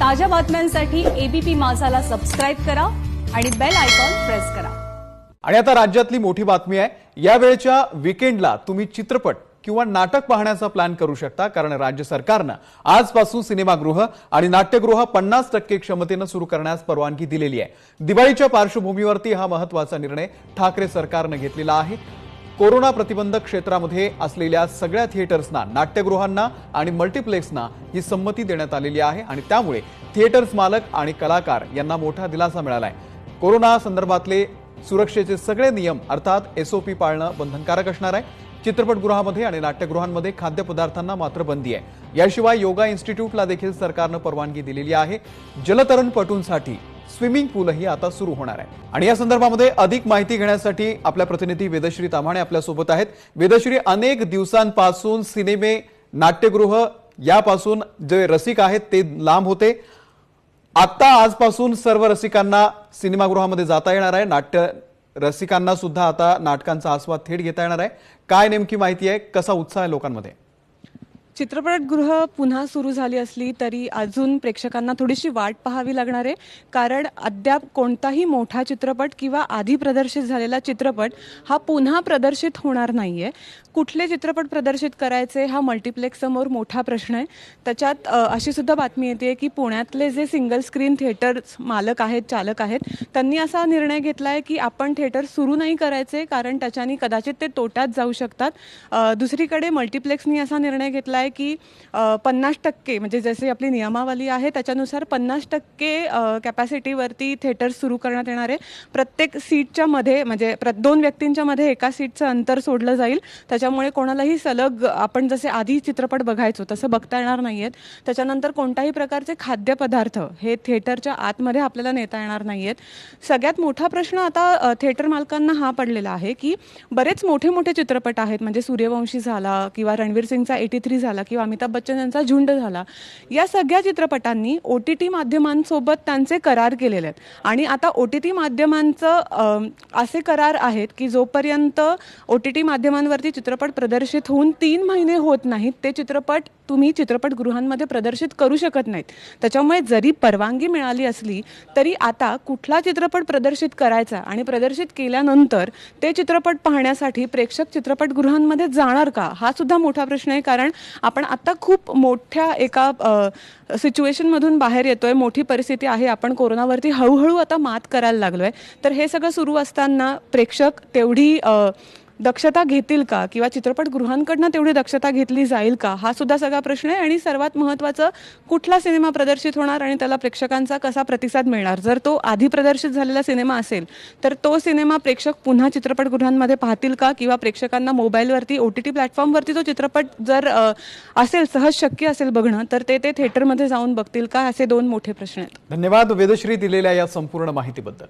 ताज्या बातम्यांसाठी ABP माझाला subscribe करा आणि बेल आयकॉन प्रेस करा. आणि आता राज्यातली मोठी बातमी आहे. यावेळच्या विकेंडला तुम्ही चित्रपट किंवा नाटक पाहण्याचा प्लॅन करू शकता कारण राज्य सरकारनं आजपासून सिनेमागृह आणि नाट्यगृह पन्नास टक्के क्षमतेनं सुरू करण्यास परवानगी दिलेली आहे. दिवाळीच्या पार्श्वभूमीवरती हा महत्त्वाचा निर्णय ठाकरे सरकारनं घेतलेला आहे. कोरोना प्रतिबंधक क्षेत्रामध्ये असलेल्या सगळ्या थिएटर्सना नाट्यगृहांना आणि मल्टिप्लेक्सना ही संमती देण्यात आलेली आहे आणि त्यामुळे थिएटर्स मालक आणि कलाकार यांना मोठा दिलासा मिळाला आहे कोरोना संदर्भातले सुरक्षेचे सगळे नियम अर्थात एसओपी पाळणं बंधनकारक असणार आहे. चित्रपटगृहामध्ये आणि नाट्यगृहांमध्ये खाद्यपदार्थांना मात्र बंदी आहे. याशिवाय योगा इन्स्टिट्यूटला देखील सरकारनं परवानगी दिलेली आहे. जलतरणपटूंसाठी स्विमिंग पूलही आता सुरू होणार आहे. आणि या संदर्भामध्ये अधिक माहिती घेण्यासाठी आपल्या प्रतिनिधी वेदश्री ताम्हाणे आपल्यासोबत आहेत. वेदश्री अनेक दिवसांपासून सिनेमे नाट्यगृह यापासून जे रसिक आहेत ते लांब होते. आता आजपासून सर्व रसिकांना सिनेमागृहामध्ये जाता येणार आहे. नाट्य रसिकांना सुद्धा आता नाटकांचा आस्वाद थेट घेता येणार आहे. काय नेमकी माहिती आहे? कसा उत्साह आहे लोकांमध्ये? चित्रपटगृह पुन्हा सुरू झाली असली तरी अजून प्रेक्षकांना थोडीशी वाट पाहावी लागणार आहे. कारण अद्याप कोणताही मोठा चित्रपट किंवा आधी प्रदर्शित झालेला चित्रपट हा पुन्हा प्रदर्शित होणार नाही आहे कुठले चित्रपट प्रदर्शित करायचे हा मल्टिप्लेक्ससमोर मोठा प्रश्न आहे. त्याच्यात अशी सुद्धा बातमी येते की पुण्यातले जे सिंगल स्क्रीन थिएटर्स मालक आहेत चालक आहेत त्यांनी असा निर्णय घेतला आहे की आपण थिएटर सुरू नाही करायचे कारण त्याच्यानी कदाचित ते तोट्यात जाऊ शकतात. दुसरीकडे मल्टिप्लेक्सनी असा निर्णय घेतला आहे की पन्नास टक्के म्हणजे जशी आपली नियमावली आहे त्याच्यानुसार पन्नास टक्के कॅपॅसिटीवरती थिएटर सुरू करण्यात येणार आहे. प्रत्येक सीटच्या मध्ये म्हणजे प्र दोन व्यक्तींच्या मध्ये एका सीटचं अंतर सोडलं जाईल. त्याच्यामुळे कोणालाही सलग आपण जसे आधी चित्रपट बघायचो तसं बघता येणार नाही आहेत त्याच्यानंतर कोणत्याही प्रकारचे खाद्यपदार्थ हे थिएटरच्या आतमध्ये आपल्याला नेता येणार नाही आहेत सगळ्यात मोठा प्रश्न आता थिएटर मालकांना हा पडलेला आहे की बरेच मोठे मोठे चित्रपट आहेत. म्हणजे सूर्यवंशी झाला किंवा रणवीर सिंगचा एटी थ्री झाला. किंवा अमिताभ बच्चन यांचा झुंड झाला या सगळ्या चित्रपटांनी ओ टी टी माध्यमांसोबत त्यांचे करार केलेले आहेत. आणि आता ओ टी टी माध्यमांचं असे करार आहेत की जोपर्यंत ओ टी टी माध्यमांवरती चित्रपट प्रदर्शित होऊन तीन महिने होत नाहीत ते चित्रपट तुम्ही चित्रपटगृहांमध्ये प्रदर्शित करू शकत नाहीत. त्याच्यामुळे जरी परवानगी मिळाली असली तरी आता कुठला चित्रपट प्रदर्शित करायचा आणि प्रदर्शित केल्यानंतर ते चित्रपट पाहण्यासाठी प्रेक्षक चित्रपटगृहांमध्ये जाणार का? हा सुद्धा मोठा प्रश्न आहे कारण आपण आता खूप मोठ्या एका सिच्युएशनमधून बाहेर येतोय मोठी परिस्थिती आहे आपण कोरोनावरती हळूहळू आता मात करायला लागलो आहे तर हे सगळं सुरू असताना प्रेक्षक तेवढी दक्षता घेतील का? किंवा चित्रपटगृहांकडनं तेवढी दक्षता घेतली जाईल का? हा सुद्धा सगळा प्रश्न आहे आणि सर्वात महत्त्वाचं कुठला सिनेमा प्रदर्शित होणार आणि त्याला प्रेक्षकांचा कसा प्रतिसाद मिळणार? जर तो आधी प्रदर्शित झालेला सिनेमा असेल तर तो सिनेमा प्रेक्षक पुन्हा चित्रपटगृहांमध्ये पाहतील का? किंवा प्रेक्षकांना मोबाईलवरती ओ टी टी प्लॅटफॉर्मवरती तो चित्रपट जर असेल सहज शक्य असेल बघणं तर ते ते थिएटरमध्ये जाऊन बघतील का? असे दोन मोठे प्रश्न आहेत. धन्यवाद वेदश्री दिलेल्या या संपूर्ण माहितीबद्दल.